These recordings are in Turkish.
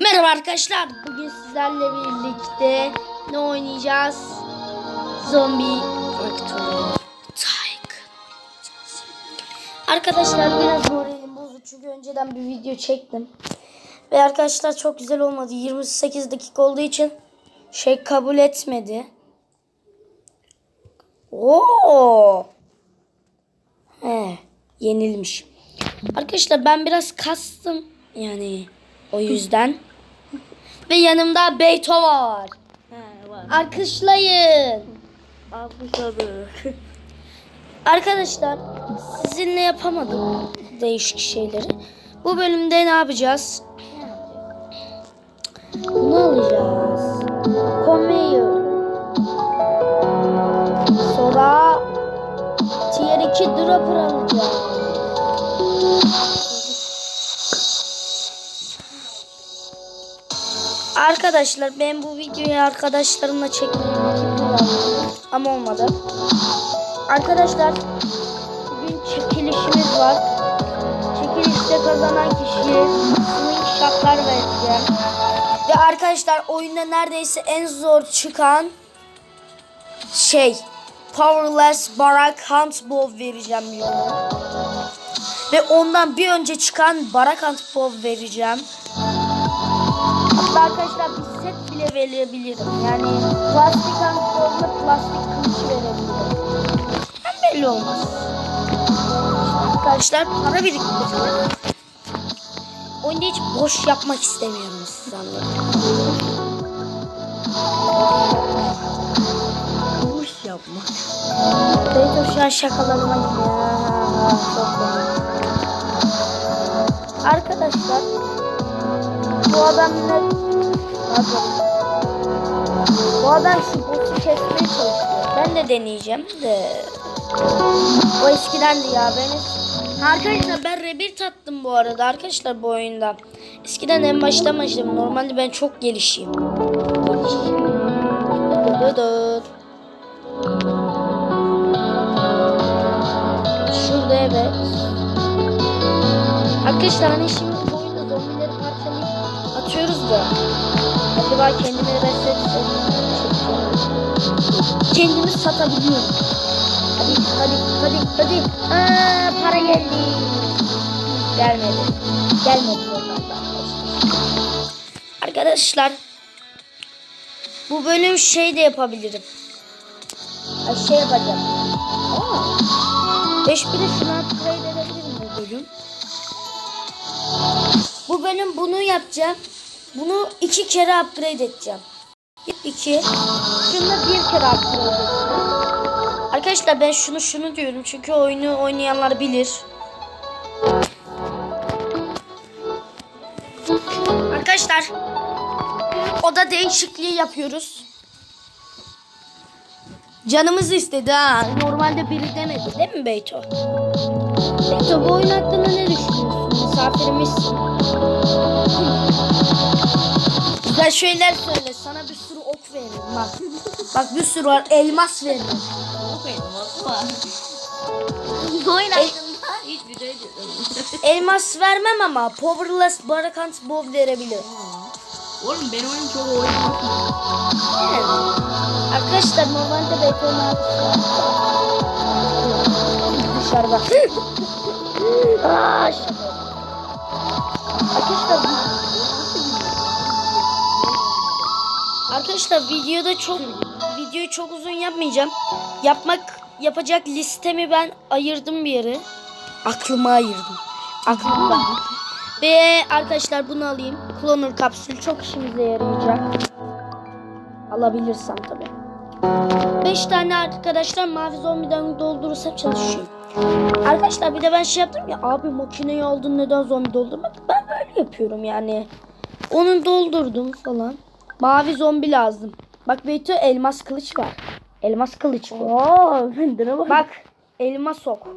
Merhaba arkadaşlar. Bugün sizlerle birlikte ne oynayacağız? Zombie Factory. Arkadaşlar biraz moralim bozuk çünkü önceden bir video çektim. Ve arkadaşlar çok güzel olmadı. 28 dakika olduğu için şey kabul etmedi. Oo! He, yenilmiş. Arkadaşlar ben biraz kastım yani o yüzden. Ve yanımda Beyto var. He var. Alkışlayın. Alkışladı. Arkadaşlar sizinle yapamadım değişik şeyleri. Bu bölümde ne yapacağız? Bunu alacağız. Conveyor. Sonra Tier 2 dropper alacağız. Arkadaşlar ben bu videoyu arkadaşlarımla çekmeyi ama olmadı. Arkadaşlar bugün çekilişimiz var. Çekilişte kazanan kişiye screenshotlar vereceğim. Ve arkadaşlar oyunda neredeyse en zor çıkan şey Powerless Barak Hunt vereceğim yoruma. Ve ondan bir önce çıkan Barak Hunt vereceğim. Arkadaşlar bir set bile verebilirim. Yani plastik Bow'la plastik kılıç verebilirim. Hem belli olmaz. İşte arkadaşlar para biriktireceğim. Oyunda hiç boş yapmak istemiyorum siz anlayın. Boş yapma. Beyto şu an şakalarıma gidiyor. Çok komik. Arkadaşlar bu adam ne? Bu adam şu boss'u kesmeye çalışıyor. Ben de deneyeceğim de. O eskidendi ya ben Arkadaşlar ben rebir tattım bu arada arkadaşlar bu oyunda. Eskiden en baştan başladım. Normalde ben çok gelişeyim. Şurada evet. Arkadaşlar hani şimdi atıyoruz da. Acaba kendimi reset Kendimi satabiliyorum. Hadi hadi hadi hadi. Aa, para geldi. Gelmedi. Gelmedi arkadaşlar. Bu bölüm şey de yapabilirim. Ay, şey yapacağım. Aa. 5 bile şunu upgrade edebilirim bu bölüm. Bu bölüm bunu yapacağım. Bunu iki kere upgrade edeceğim. İki. Şunu da bir kere upgrade edeceğim. Arkadaşlar ben şunu şunu diyorum çünkü oyunu oynayanlar bilir. Arkadaşlar oda değişikliği yapıyoruz. Canımız istedi ha. Normalde biri demedi değil mi Beyto? Beyto bu oyun hakkında ne düşünüyorsun? Misafirimizsin. Güzel şeyler söyle. Sana bir sürü ok veririm bak. Bak bir sürü var. Elmas veririm. Çok elmas var. Bu oyun hakkında hiç video izlemedim. Elmas vermem ama Powerless Barakant Bow verebilirim. Oğlum benim oyun çok oynamak. Evet. Arkadaşlar normalde Beyto'nun dışarıda. Arkadaşlar Arkadaşlar videoda çok videoyu çok uzun yapmayacağım. Yapmak yapacak listemi ben ayırdım bir yere. Aklıma ayırdım. Aklımda. Ve arkadaşlar bunu alayım. Cloner kapsül çok işimize yarayacak. Alabilirsem tabii. 5 tane arkadaşlar mavi zombiden doldurursam çalışıyor. Arkadaşlar bir de ben şey yaptım ya abi makineyi aldın neden zombi doldurmadın? Ben böyle yapıyorum yani. Onu doldurdum falan. Mavi zombi lazım. Bak Beyto elmas kılıç var. Elmas kılıç bu. Oo, bendine bak. Bak elma sok.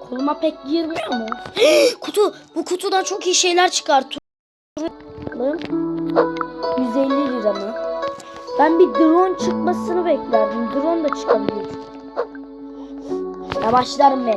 Koluma pek girmiyor mu? Kutu. Bu kutudan çok iyi şeyler çıkar. Turun 150 lira mı? Ben bir drone çıkmasını beklerdim. Drone da çıkabiliyor. Ya başlarım ben.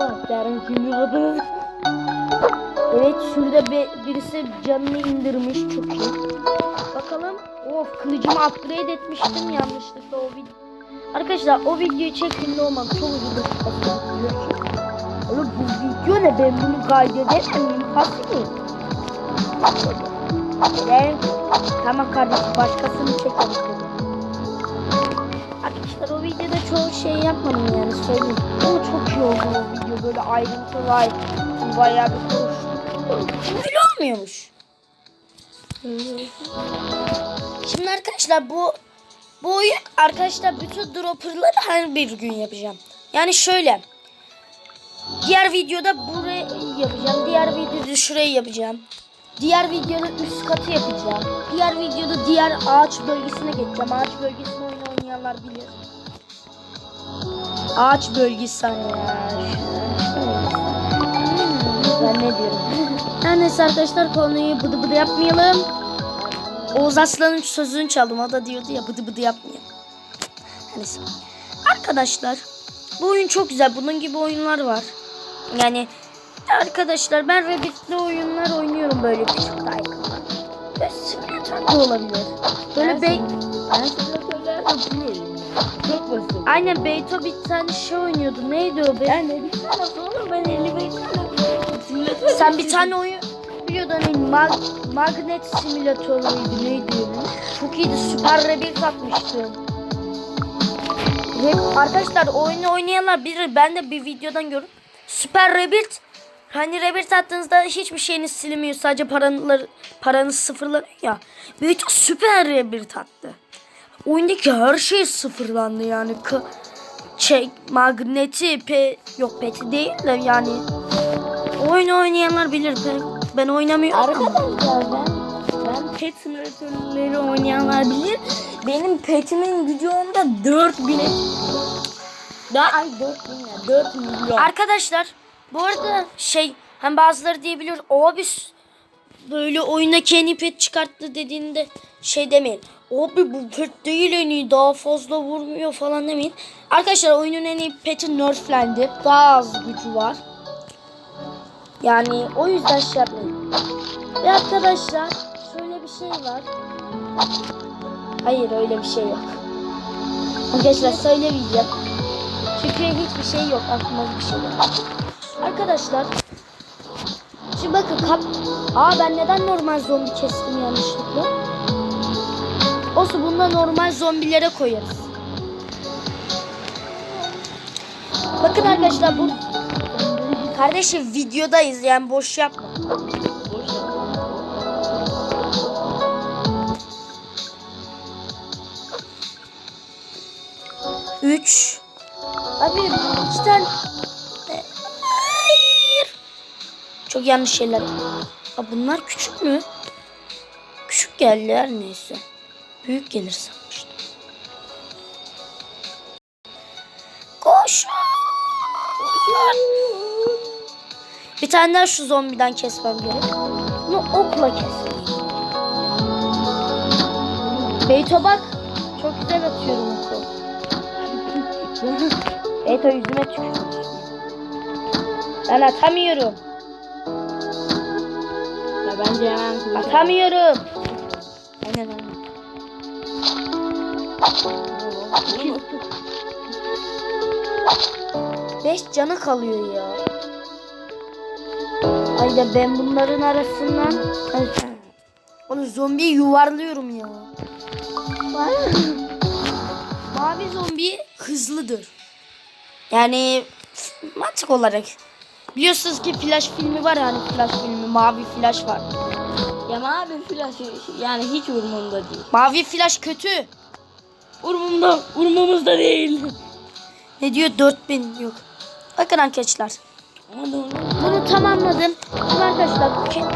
Bak yarın kim yıkadınız? Evet şurada bir, birisi canını indirmiş çok iyi. Bakalım. Of kılıcımı upgrade etmiştim yanlışlıkla o video. Arkadaşlar o videoyu çektiğimde olmam çok üzüldüm. Oğlum bu video ne ben bunu kaydedemem impossible. Ben tamam kardeşim başkasını çekelim. Arkadaşlar o videoda çoğu şey yapmadım yani söyleyeyim. Ama çok iyi oldu o video böyle ayrıntılı bayağı bir konuştuk. Öyle olmuyormuş. Şimdi arkadaşlar bu bu oyun arkadaşlar bütün dropperları her bir gün yapacağım. Yani şöyle. Diğer videoda burayı yapacağım. Diğer videoda şurayı yapacağım. Diğer videoda üst katı yapacağım. Diğer videoda diğer ağaç bölgesine geçeceğim. Ağaç bölgesinde oyun oynayanlar bilir. Ağaç bölgesi hani ya. Hmm, Ben ne diyorum? Her neyse arkadaşlar konuyu bıdı bıdı yapmayalım. Oğuz Aslan'ın sözünü çaldım. O da diyordu ya bıdı bıdı yapmayalım. Her Neyse. Arkadaşlar bu oyun çok güzel. Bunun gibi oyunlar var. Yani arkadaşlar ben Rabbit'li oyunlar oynuyorum böyle küçük tayfalar. Ve simülatör de olabilir. Böyle bey... Ben simülatörler. Çok basit. Aynen Beyto bir tane şey oynuyordu. Neydi o? Be? Ne bir tane oğlum ben 55 tane simülatör Sen bir tane oyun biliyordun hani mag- magnet simülatörüydü neydi? Çok iyiydi süper rebir atmıştın. Ve arkadaşlar oyunu oynayanlar bilir ben de bir videodan gördüm. Süper Rebirth hani Rebirth attığınızda hiçbir şeyiniz silinmiyor sadece paranız, paranız sıfırlanıyor ya. Büyük Süper Rebirth attı. Oyundaki her şey sıfırlandı yani. K şey magneti pe yok peti değil de yani oyun oynayanlar bilir ben, ben oynamıyorum. Arkadaşlar ben ben pet simülatörleri oynayanlar bilir. Benim petimin gücü onda 4000 daha ay 4000 ya 4 milyon. Arkadaşlar bu arada şey hem bazıları diyebilir o biz böyle oyuna kendi pet çıkarttı dediğinde şey demeyin. Abi bu pet değil en iyi daha fazla vurmuyor falan demeyin. Arkadaşlar oyunun en iyi peti nerflendi. Daha az gücü var. Yani o yüzden şey yapmayın. Ve arkadaşlar şöyle bir şey var. Hayır öyle bir şey yok. Arkadaşlar söylemeyeceğim. Çünkü hiçbir şey yok. Aklımda bir şey yok. Arkadaşlar. Şimdi bakın kap... Aa ben neden normal zombi kestim yanlışlıkla? Olsun bunda normal zombilere koyarız. Bakın arkadaşlar bu... Kardeşim videodayız yani boş yapma. Üç. Abi iki. Hayır. Çok yanlış şeyler. Aa, bunlar küçük mü? Küçük geldiler neyse. Büyük gelir sanmıştım. Tane daha şu zombiden kesmem gerek. Bunu okla kes. Beyto bak. Çok güzel atıyorum oku. Beyto yüzüme tükürdü. Ben atamıyorum. Ya bence hemen Atamıyorum. Aynen aynen. Beş canı kalıyor ya. Ay da ben bunların arasından onu zombiyi yuvarlıyorum ya. Mavi zombi hızlıdır. Yani mantık olarak. Biliyorsunuz ki Flash filmi var hani Flash filmi mavi Flash var. Ya mavi flash yani hiç umurumda değil. Mavi Flash kötü. Umurumda, umurumuzda değil. Ne diyor 4000 yok. Bakın arkadaşlar. Bunu tamamladım. Arkadaşlar bu ke-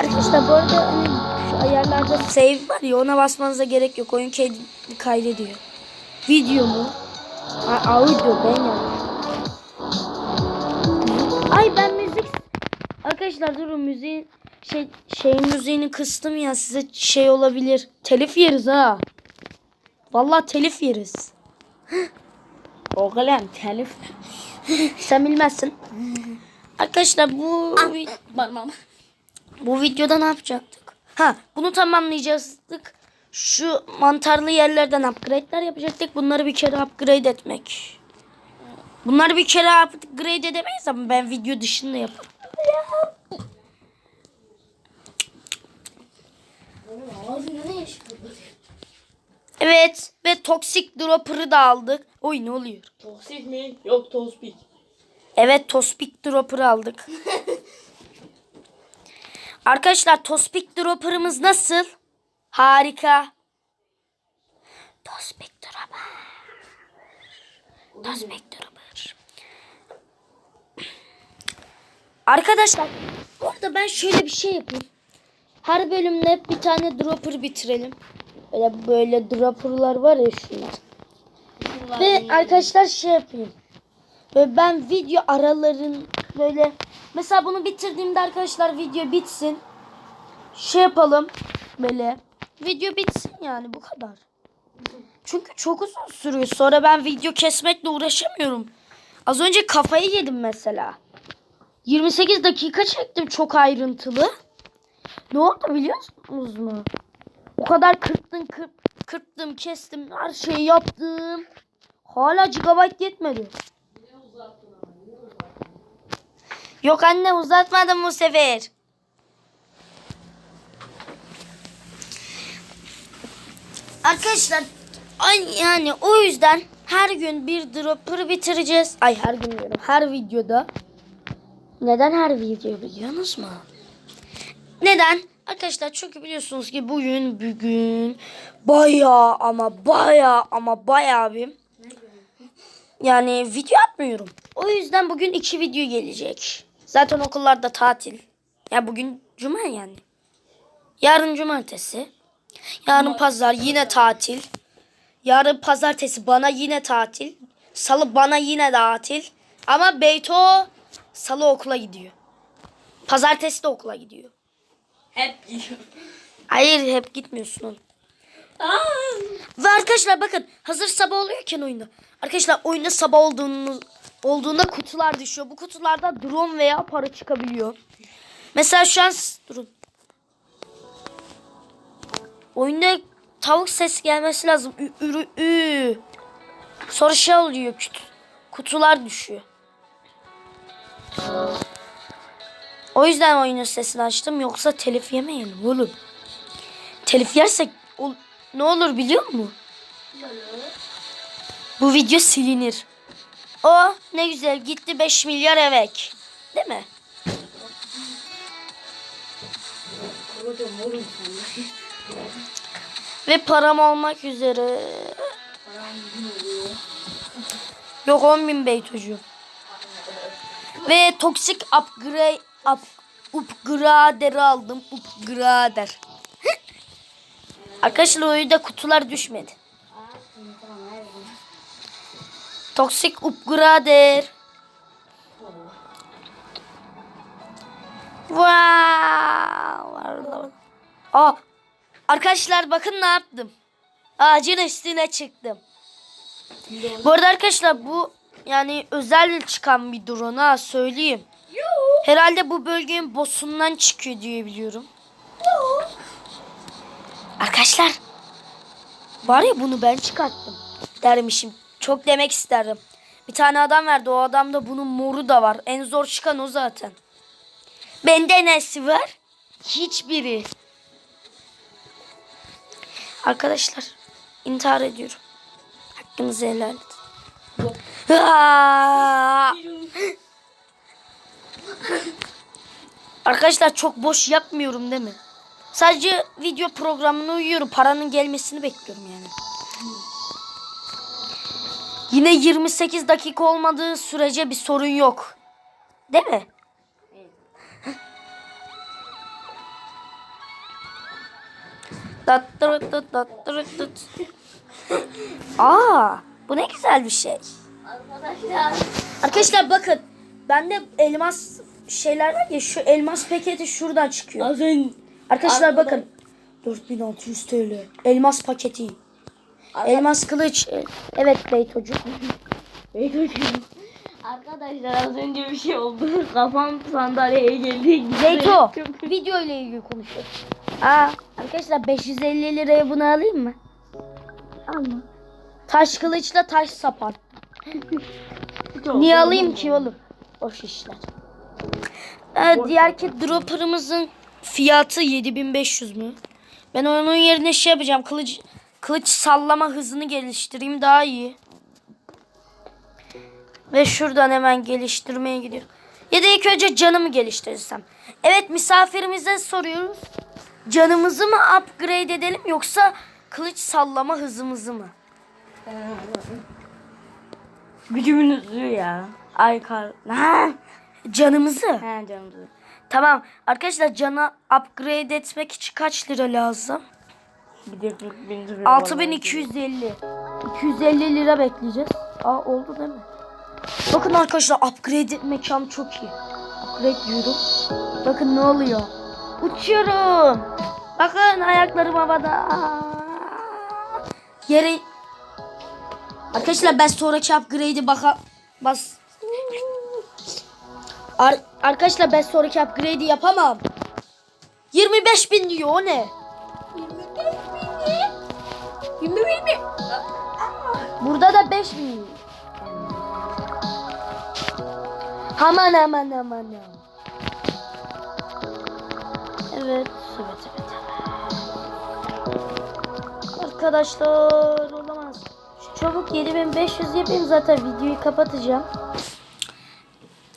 Arkadaşlar bu arada hani şu ayarlarda save var ya ona basmanıza gerek yok. Oyun kaydediyor. Video mu? A- audio ben yanlış. Ay ben müzik Arkadaşlar durun müziğin şey şeyin müziğini kıstım ya size şey olabilir. Telif yeriz ha. Vallahi telif yeriz. O kalem telif. Sen bilmezsin. Arkadaşlar bu Parmağım. bu videoda ne yapacaktık? Ha bunu tamamlayacaktık. Şu mantarlı yerlerden upgrade'ler yapacaktık. Bunları bir kere upgrade etmek. Bunları bir kere upgrade edemeyiz ama ben video dışında yaparım. Ağzında ne yaşıyor? Evet ve toxic dropper'ı da aldık. Oy ne oluyor? Toksik mi? Yok tospik. Evet Tospic Dropper'ı aldık. Arkadaşlar Tospic Dropper'ımız nasıl? Harika. Tospic Dropper. Tospic Dropper. Arkadaşlar bu arada ben şöyle bir şey yapayım. Her bölümde bir tane dropper bitirelim. Böyle böyle dropper'lar var ya şunlar. Ve arkadaşlar şey yapayım. Böyle ben video araların böyle mesela bunu bitirdiğimde arkadaşlar video bitsin. Şey yapalım böyle. Video bitsin yani bu kadar. Çünkü çok uzun sürüyor. Sonra ben video kesmekle uğraşamıyorum. Az önce kafayı yedim mesela. 28 dakika çektim çok ayrıntılı. Ne oldu biliyor musunuz mu? O kadar kırptım, kırp, kırptım, kestim, her şeyi yaptım. Hala gigabyte yetmedi. Yok anne uzatmadım bu sefer. Arkadaşlar yani o yüzden her gün bir dropper bitireceğiz. Ay her gün diyorum her videoda. Neden her video biliyorsunuz mu? Neden? Arkadaşlar çünkü biliyorsunuz ki bugün bugün bayağı ama bayağı ama bayağı bir yani video atmıyorum. O yüzden bugün iki video gelecek. Zaten okullarda tatil. Ya bugün cuma yani. Yarın cumartesi. Yarın pazar yine tatil. Yarın pazartesi bana yine tatil. Salı bana yine tatil. Ama Beyto salı okula gidiyor. Pazartesi de okula gidiyor. Hep gidiyor. Hayır hep gitmiyorsun oğlum. Ve arkadaşlar bakın hazır sabah oluyorken oyunda. Arkadaşlar oyunda sabah olduğunu, olduğunda kutular düşüyor. Bu kutularda drone veya para çıkabiliyor. Mesela şu an durun. Oyunda tavuk ses gelmesi lazım. Ü, ürü, ü. Sonra şey oluyor. Kutu, kutular düşüyor. O yüzden oyunun sesini açtım. Yoksa telif yemeyelim oğlum. Telif yersek ol- ne olur biliyor musun? Bu video silinir. O ne güzel gitti 5 milyar evek. Değil mi? Ve param olmak üzere. Yok 10 bin bey çocuğum. Ve toksik upgrade up, upgrader aldım. Upgrader. Arkadaşlar oyunda kutular düşmedi. Toksik upgrader. Wow. Aa, arkadaşlar bakın ne yaptım. Ağacın üstüne çıktım. Bu arada arkadaşlar bu yani özel çıkan bir drone ha söyleyeyim. Herhalde bu bölgenin bossundan çıkıyor diye biliyorum. Arkadaşlar var ya bunu ben çıkarttım dermişim. Çok demek isterdim. Bir tane adam verdi. O adamda bunun moru da var. En zor çıkan o zaten. Bende nesi var? Hiçbiri. Arkadaşlar intihar ediyorum. Hakkınızı helal edin. Arkadaşlar çok boş yapmıyorum değil mi? Sadece video programına uyuyorum. Paranın gelmesini bekliyorum yani. Yine 28 dakika olmadığı sürece bir sorun yok. Değil mi? Dattırıt dıt dattırıt dıt. Aa, bu ne güzel bir şey. Arkadaşlar. Arkadaşlar bakın. Bende elmas şeyler var ya şu elmas paketi şuradan çıkıyor. Az. Arkadaşlar Arkada- bakın. 4600 TL. Elmas paketi. Elmas kılıç. Evet bey çocuk. Beytociğim. Arkadaşlar az önce bir şey oldu. Kafam sandalyeye geldi. Zeyto video ile ilgili konuşuyor. Aa arkadaşlar 550 liraya bunu alayım mı? Alma. Taş kılıçla taş sapar. Niye alayım ki oğlum? Boş işler. Ee, diğerki dropper'ımızın fiyatı 7500 mü? Ben onun yerine şey yapacağım. Kılıç kılıç sallama hızını geliştireyim daha iyi. Ve şuradan hemen geliştirmeye gidiyor. Ya da ilk önce canımı geliştirirsem. Evet misafirimize soruyoruz. Canımızı mı upgrade edelim yoksa kılıç sallama hızımızı mı? Gücümünüzü ya. Ay kar. Canımızı. He canım. Tamam arkadaşlar cana upgrade etmek için kaç lira lazım? Bir de 40 bin lira. 6250. 250 lira bekleyeceğiz. Aa oldu değil mi? Bakın arkadaşlar upgrade mekanı çok iyi. Upgrade diyorum. Bakın ne oluyor. Uçuyorum. Bakın ayaklarım havada. Yere Arkadaşlar ben sonraki upgrade'i baka bas. Ar- arkadaşlar ben sonraki upgrade'i yapamam. 25 bin diyor o ne? 20 bin mi? Burada da 5 bin. Aman aman aman aman. Evet, evet, evet. Arkadaşlar olamaz. Şu çabuk 7500 yapayım zaten videoyu kapatacağım.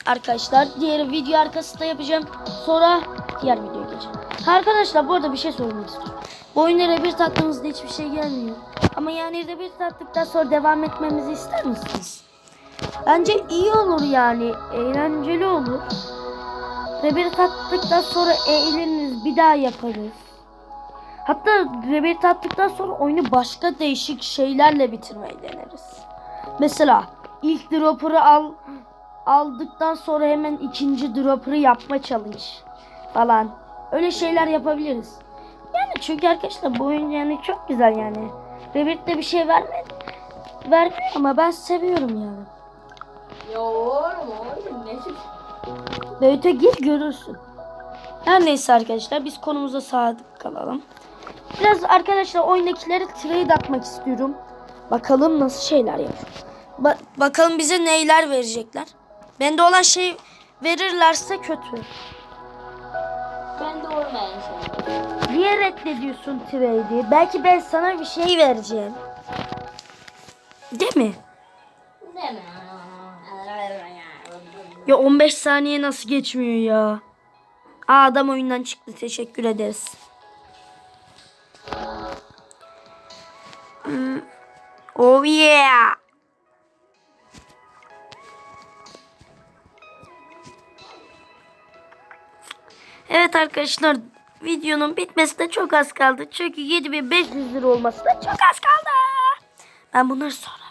Arkadaşlar diğer video arkasında yapacağım. Sonra diğer videoya geçeceğim. Arkadaşlar bu arada bir şey sormak istiyorum. Oyunlara bir taktığımızda hiçbir şey gelmiyor. Ama yani de bir taktıktan sonra devam etmemizi ister misiniz? Bence iyi olur yani. Eğlenceli olur. Rebir tattıktan sonra eğleniriz. Bir daha yaparız. Hatta rebir tattıktan sonra oyunu başka değişik şeylerle bitirmeyi deneriz. Mesela ilk dropper'ı al aldıktan sonra hemen ikinci dropper'ı yapma challenge falan. Öyle şeyler yapabiliriz. Yani çünkü arkadaşlar bu oyun yani çok güzel yani. Rebirth de bir şey vermedi. Vermiyor ama ben seviyorum yani. Ya oğlum oğlum ne şey? Beyte gir görürsün. Her neyse arkadaşlar biz konumuza sadık kalalım. Biraz arkadaşlar oyundakileri trade atmak istiyorum. Bakalım nasıl şeyler yapıyor. Ba- bakalım bize neyler verecekler. Bende olan şey verirlerse kötü. Ben de olmayan şey. Niye reddediyorsun trade'i? Belki ben sana bir şey vereceğim. Değil mi? Deme. Ya 15 saniye nasıl geçmiyor ya? Aa, adam oyundan çıktı. Teşekkür ederiz. Hmm. Oh yeah. Evet arkadaşlar videonun bitmesine çok az kaldı. Çünkü 7500 lira olması da çok az kaldı. Ben bunları sonra